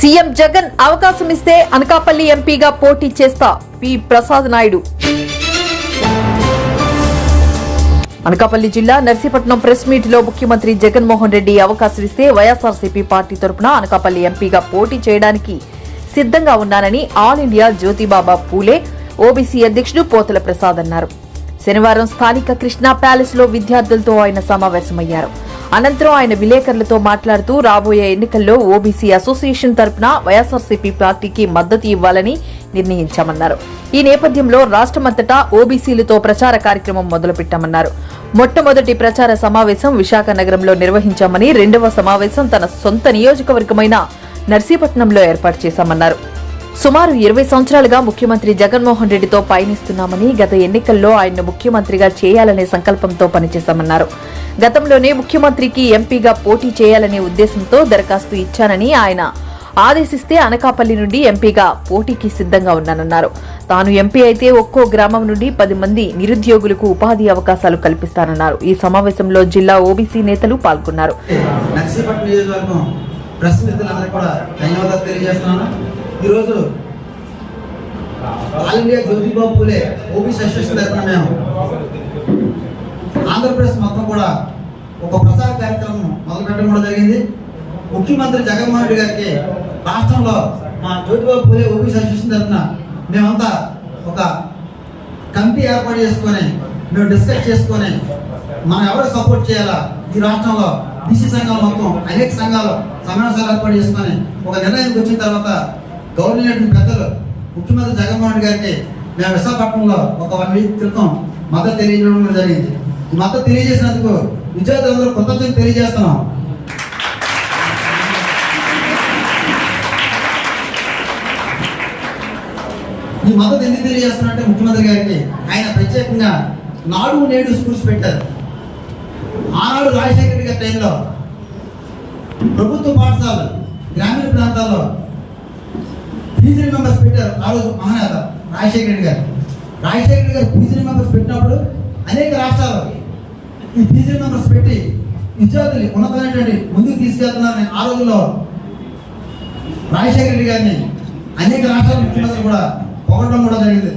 CM Jagan అవకాశం ఇస్తే అనకాపల్లి ఎంపీగా పోటీ చేస్తా పి ప్రసాద్ నాయుడు. అనకాపల్లి జిల్లా నర్సీపట్నం ప్రెస్ మీట్లో ముఖ్యమంత్రి జగన్మోహన్ రెడ్డి అవకాశం ఇస్తే వైఎస్ఆర్సీపీ పార్టీ తరపున అనకాపల్లి ఎంపీగా పోటీ చేయడానికి సిద్ధంగా ఉన్నానని all India Jyotibaba Phule OBC అధ్యక్షుడు పోతల ప్రసాద్ అన్నారు. శనివారం స్థానిక కృష్ణా ప్యాలెస్లో విద్యార్థులతో ఆయన సమావేశమయ్యారు. అనంతరం ఆయన విలేకరులతో మాట్లాడుతూ రాబోయే ఎన్నికల్లో ఓబీసీ అసోసియేషన్ తరపున వైఎస్ఆర్సీపీ పార్టీకి మద్దతు ఇవ్వాలని నిర్ణయించామన్నారు. ఈ నేపథ్యంలో రాష్ట్రమంతటా ఓబీసీలతో ప్రచార కార్యక్రమం మొదలుపెట్టామన్నారు. మొట్టమొదటి ప్రచార సమావేశం విశాఖ నగరంలో నిర్వహించామని రెండవ సమావేశం తన సొంత నియోజకవర్గమైన నర్సీపట్నంలో ఏర్పాటు చేశామన్నారు. సుమారు ఇరవై సంవత్సరాలుగా ముఖ్యమంత్రి జగన్మోహన్ రెడ్డితో పయనిస్తున్నామని గత ఎన్నికల్లో ఆయన్ను ముఖ్యమంత్రిగా చేయాలనే సంకల్పంతో పనిచేశామన్నారు. గతంలోనే ముఖ్యమంత్రికి ఎంపీగా పోటీ చేయాలనే ఉద్దేశంతో దరఖాస్తు ఇచ్చానని ఆయన ఆదేశిస్తే అనకాపల్లి నుండి ఎంపీగా పోటీకి సిద్ధంగా ఉన్నానన్నారు. తాను ఎంపీ అయితే ఒక్కో గ్రామం నుండి పది మంది నిరుద్యోగులకు ఉపాధి అవకాశాలు కల్పిస్తానన్నారు. ఈ సమావేశంలో జిల్లా ఓబీసీ నేతలు పాల్గొన్నారు. ఈరోజు all India Jyotibabu Phule OBC association తరఫున మేము ఆంధ్రప్రదేశ్ మొత్తం కూడా ఒక ప్రసార కార్యక్రమం మొదలుపెట్టడం కూడా జరిగింది. ముఖ్యమంత్రి జగన్మోహన్ రెడ్డి గారికి రాష్ట్రంలో మా జ్యోతిబాబు పూలే ఓబీసీ అసోసియేషన్ తరఫున మేమంతా ఒక కమిటీ ఏర్పాటు చేసుకొని మేము డిస్కస్ చేసుకొని మనం ఎవరు సపోర్ట్ చేయాలా? ఈ రాష్ట్రంలో బీసీ సంఘాలు మొత్తం అనేక సంఘాలు సమావేశాలు ఏర్పాటు చేసుకొని ఒక నిర్ణయానికి వచ్చిన తర్వాత గవర్నమెంట్ పెద్దలు ముఖ్యమంత్రి జగన్మోహన్ గారికి మేము విశాఖపట్నంలో ఒక వన్ వీక్ క్రితం మద్దతు తెలియజేయడం జరిగింది. ఈ మద్దతు తెలియజేసినందుకు విద్యార్థులందరూ కృతజ్ఞతలు తెలియజేస్తున్నాం. ఈ మద్దతు ఎందుకు తెలియజేస్తున్నారంటే ముఖ్యమంత్రి గారికి ఆయన ప్రత్యేకంగా నాలుగు నేడు స్కూల్స్ పెట్టారు. ఆనాడు రాజశేఖర రెడ్డి గారి టైంలో ప్రభుత్వ పాఠశాలలు గ్రామీణ ప్రాంతాల్లో పీజీ మెంబర్స్ పెట్టారు. ఆ రోజు మహానేత రాజశేఖర రెడ్డి గారు. రాజశేఖర రెడ్డి గారు ఫీజు మెంబర్స్ పెట్టినప్పుడు అనేక రాష్ట్రాలు ఈ ఫీజు మెంబర్స్ పెట్టి విద్యార్థులు ఉన్నతమైనటువంటి ముందుకు తీసుకెళ్తున్నారని ఆ రోజుల్లో రాజశేఖర రెడ్డి గారిని అనేక రాష్ట్రాల ముఖ్యమంత్రులు కూడా పొగడడం కూడా జరిగింది.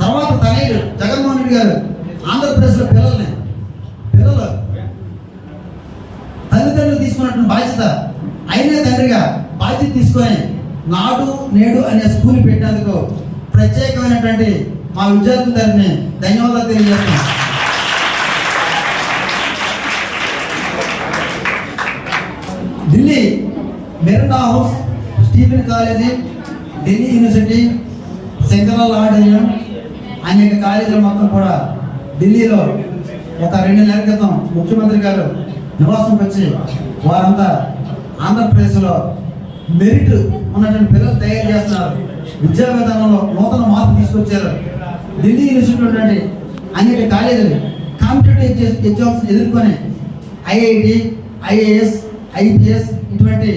తర్వాత తనయుడు జగన్మోహన్ రెడ్డి గారు ఆంధ్రప్రదేశ్లో పిల్లల్ని పిల్లలు తల్లిదండ్రులు తీసుకున్నటువంటి బాధ్యత అయినా తండ్రిగా బాధ్యత తీసుకొని నాడు నేడు అనే స్కూల్ పెట్టేందుకు ప్రత్యేకమైనటువంటి మా విద్యార్థులందరినీ ధన్యవాదాలు తెలియజేస్తున్నాం. Delhi Miranda house Stephen college Delhi university శంకరాల ఆడియం అనేక కాలేజీలు మొత్తం కూడా ఢిల్లీలో ఒక రెండు నెలల క్రితం ముఖ్యమంత్రి గారు నివాసంకి వచ్చి వారంతా ఆంధ్రప్రదేశ్లో మెరిట్ ఉన్నటువంటి పిల్లలు తయారు చేస్తున్నారు. విద్యా విధానంలో నూతన మార్పు తీసుకొచ్చారు. ఢిల్లీ యూనివర్సిటీ ఉన్నటువంటి అనేక కాలేజీలు కాంపిటేటివ్ ఎగ్జామ్స్ ఎదుర్కొని ఐఐటి ఐఏఎస్ ఐపీఎస్ ఇటువంటి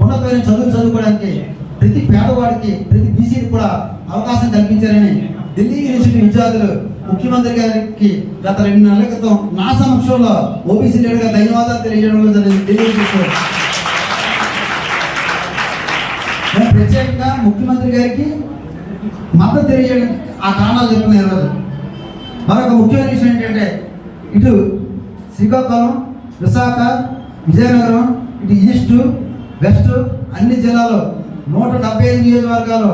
ఉన్నతమైన చదువులు చదువుకోవడానికి ప్రతి పేదవాడికి ప్రతి బీసీకి కూడా అవకాశం కల్పించారని ఢిల్లీ యూనివర్సిటీ విద్యార్థులు ముఖ్యమంత్రి గారికి గత రెండు నెలల క్రితం నా సమక్షంలో ఓబీసీ లీడర్గా ధన్యవాదాలు తెలియజేయడం జరిగింది. ఢిల్లీ యూనివర్సిటీ నేను ప్రత్యేకంగా ముఖ్యమంత్రి గారికి మద్దతు తెలియజేయడం ఆ కారణాలు చెప్తున్నాను ఈరోజు మరొక ముఖ్యమైన విషయం ఏంటంటే ఇటు శ్రీకాకుళం విశాఖ విజయనగరం ఇటు ఈస్ట్ వెస్ట్ అన్ని జిల్లాలో నూట డెబ్బై ఐదు నియోజకవర్గాల్లో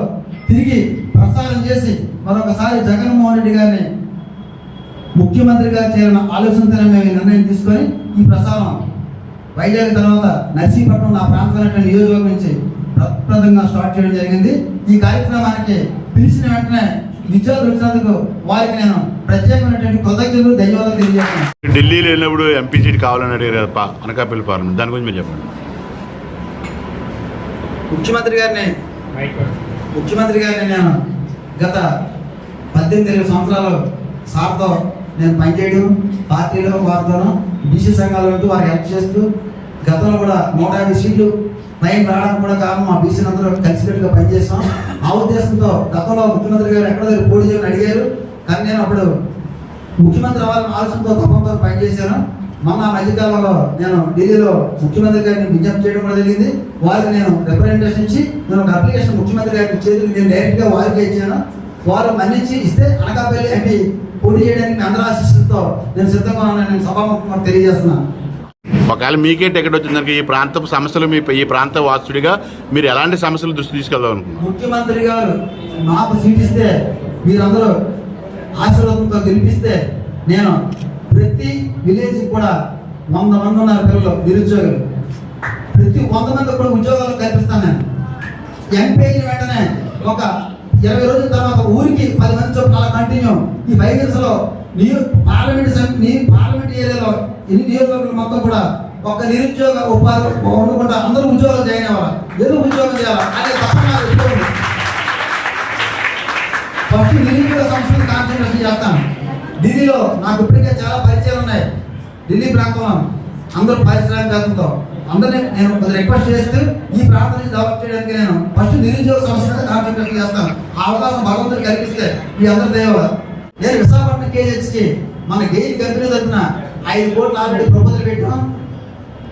తిరిగి ప్రసారం చేసి మరొకసారి జగన్మోహన్ రెడ్డి గారిని ముఖ్యమంత్రిగా చేరిన ఆలోచనతోనే మేము నిర్ణయం తీసుకొని ఈ ప్రసారం వైజాగ్ తర్వాత నర్సీపట్నం నా ప్రాంతమైనటువంటి నియోజకవర్గం నుంచి ప్రప్రదంగా స్టార్ట్ చేయడం జరిగింది. ఈ కార్యక్రమానికి పిలిచిన వెంటనే వచ్చినందుకు వారికి నేను ప్రత్యేకమైనటువంటి కృతజ్ఞతలు ధన్యవాదాలు తెలియజేస్తున్నాను. ఢిల్లీలో వెళ్ళినప్పుడు ఎంపీ సీట్ కావాలని అడిగారు అనకాపల్లి పార్లమెంట్. దాని గురించి మీరు చెప్పండి. ముఖ్యమంత్రి గారిని ముఖ్యమంత్రి గారిని నేను గత పద్దెనిమిది ఇరవై సంవత్సరాలు సార్తో నేను పనిచేయడం పార్టీలో వారితోనూ బీసీ సంఘాల వెళ్తూ వారికి హెల్ప్ చేస్తూ గతంలో కూడా నూట యాభై సీట్లు పైన రావడానికి కూడా కారణం మా బీసీ అందరూ కలిసికట్టుగా పనిచేస్తాం. ఆ ఉద్దేశంతో గతంలో ముఖ్యమంత్రి గారు ఎక్కడ దగ్గర పోటీ చేయమని అడిగారు. కానీ నేను అప్పుడు ముఖ్యమంత్రి అవ్వాలని ఆలోచనతో తప్పంతో పనిచేశాను. మొన్న మధ్యకాలంలో నేను ఢిల్లీలో ముఖ్యమంత్రి గారిని విజ్ఞప్తి చేయడం కూడా జరిగింది. వారికి నేను రిప్రజెంటేషన్ ఇచ్చి నేను ఒక అప్లికేషన్ ముఖ్యమంత్రి గారికి చేతులు నేను డైరెక్ట్గా వారికి ఇచ్చాను. వారు మన్నించి ఇస్తే అనకాపల్లి ఎంపీ పోటీ చేయడానికి అందరూ ఆశిస్తుతో నేను సిద్ధంగా ఉన్నాను నేను సభాముఖంగా తెలియజేస్తున్నాను. ఒకవేళ మీకే టికెట్ వచ్చిందనుకో ఈ ప్రాంత సమస్యలు మీ ఈ ప్రాంత వాసుడిగా మీరు ఎలాంటి సమస్యలు దృష్టి తీసుకెళ్దాం అనుకుంటున్నారు? ముఖ్యమంత్రి గారు నాకు సీట్ ఇస్తే మీరందరూ ఆశీర్వాదంతో గెలిపిస్తే నేను ప్రతి విలేజ్ కూడా వంద మంది ఉన్నారు పిల్లలు నిరుద్యోగులు. ప్రతి వంద మంది కూడా ఉద్యోగాలు కల్పిస్తాను నేను. ఎంపీ అయిన వెంటనే ఒక ఇరవై రోజుల తర్వాత ఊరికి పది మంది చొప్పున కంటిన్యూ ఈ ఫైవ్ నీ లో పార్లమెంట్ నీ పార్లమెంట్ ఏరియాలో ఎన్ని నియోజకవర్గాలు మొత్తం కూడా ఒక నిరుద్యోగ ఉపాధి ఉండకుండా అందరూ ఉద్యోగాలు జాయిన్ అవ్వాలి. ఎందుకు ఉద్యోగం చేయాలి? అనే తప్పన ఫస్ట్ నిరుద్యోగ సంస్థలు కాన్సన్ట్రేషన్ చేస్తాను. ఢిల్లీలో నాకు ఇప్పటికే చాలా పరిచయాలు ఉన్నాయి. ఢిల్లీ ప్రాంతంలో అందరూ పారిశ్రామికవేత్తలతో అందరినీ నేను కొద్దిగా రిక్వెస్ట్ చేస్తూ ఈ ప్రాంతం డెవలప్ చేయడానికి నేను ఫస్ట్ నిరుద్యోగ సంస్థ కాన్సన్ట్రేషన్ చేస్తాను. ఆ అవకాశం భగవంతుడు కల్పిస్తే మీ అందరి దేవ నేను విశాఖపట్నం కేజెస్కి మన గెయిల్ కంపెనీ తరఫున ఐదు కోట్లు ఆల్రెడీ ప్రపోజల్ పెట్టాం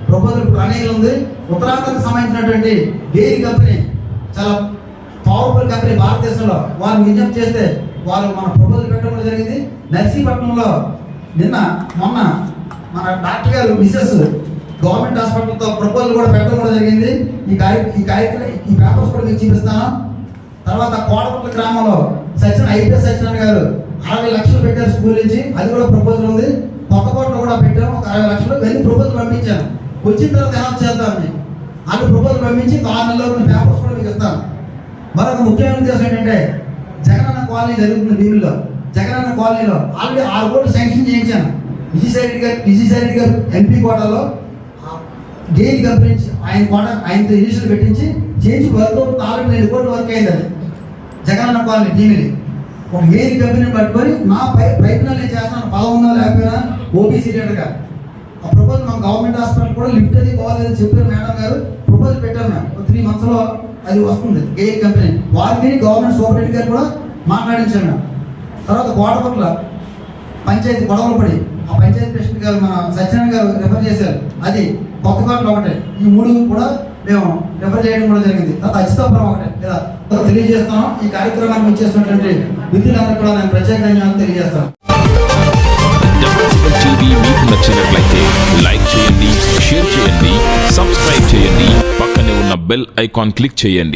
ప్రపోజల్ ప్రణాళిక ఉంది. ఉత్తరాంధ్రకు సంబంధించినటువంటి డైరీ కంపెనీ చాలా పవర్ఫుల్ కంపెనీ భారతదేశంలో వారు విజ్ఞప్తి చేస్తే వారు మన ప్రపోజల్ పెట్టడం జరిగింది. నర్సీపట్నంలో నిన్న మొన్న మన డాక్టర్ గారు మిసెస్ గవర్నమెంట్ హాస్పిటల్తో ప్రపోజల్ కూడా పెట్టడం కూడా జరిగింది. ఈ కార్య ఈ కార్యక్రమం ఈ పేపర్స్ కూడా మీకు చూపిస్తాను. తర్వాత కోడపట్ల గ్రామంలో సచిన ఐపీఎస్ సత్యనారాయణ గారు అరవై లక్షలు పెట్టారు స్కూల్ నుంచి. అది కూడా ప్రపోజల్ ఉంది. కొత్తకోటలో కూడా పెట్టాము ఒక అరవై లక్షలు వెళ్ళి ప్రపోజల్ పంపించాను వచ్చిన తర్వాత హెల్ప్ చేద్దాం నేను వాళ్ళు ప్రపోజల్ పంపించి ఒక ఆరు నెలల్లో పేపర్స్ కూడా మీకు ఇస్తాను. మరొక ముఖ్యమైన ఉద్దేశం ఏంటంటే జగనన్న కాలనీ జరుగుతుంది దీనిలో. జగనన్న కాలనీలో ఆల్రెడీ ఆరు కోట్లు శాంక్షన్ చేయించాను. విజయసాయి రెడ్డి గారు విజయసాయి రెడ్డి గారు ఎంపీ కోటాలో గేజ్ కంపెనీ ఆయన కోట ఆయనతో ఇనిషియల్ పెట్టించి చేయించి వర్క్ నాలుగు రెండు కోట్ల వర్క్ అయింది అది. జగనన్న కాలనీ భీమిలి ఒక గెయిన్ కంపెనీని పట్టుకొని నా పై ప్రయత్నాలు నేను చేస్తాను పదవున్నా లేకపోయినా ఓబీసీ లీడర్గా ఆ ప్రపోజల్ మా గవర్నమెంట్ హాస్పిటల్ కూడా లిఫ్ట్ అది బాగాలేదని చెప్పారు మేడం గారు. ప్రపోజల్ పెట్టాను మేము త్రీ మంత్స్లో అది వస్తుంది. ఏ కంపెనీ? వారికి గవర్నమెంట్ సూపరింటెండెంట్ గారు కూడా మాట్లాడించాను మేము తర్వాత గోడపట్ల పంచాయతీ గొడవలు పడి ఆ పంచాయతీ ప్రెసిడెంట్ గారు మన సత్యనారాయణ గారు రిఫర్ చేశారు. అది కొత్త కోటలు ఒకటే. ఈ మూడు కూడా మేము రిఫర్ చేయడం కూడా జరిగింది. తర్వాత అచ్చితాపురం ఒకటే. ఇలా తెలియజేస్తాం ఈ కార్యక్రమాన్ని వచ్చేసినటువంటి విద్యులందరూ కూడా నేను ప్రత్యేక ధన్యవాదాలు తెలియజేస్తాను. మీకు నచ్చినట్లయితే లైక్ చేయండి షేర్ చేయండి సబ్స్క్రైబ్ చేయండి. పక్కనే ఉన్న బెల్ ఐకాన్ క్లిక్ చేయండి.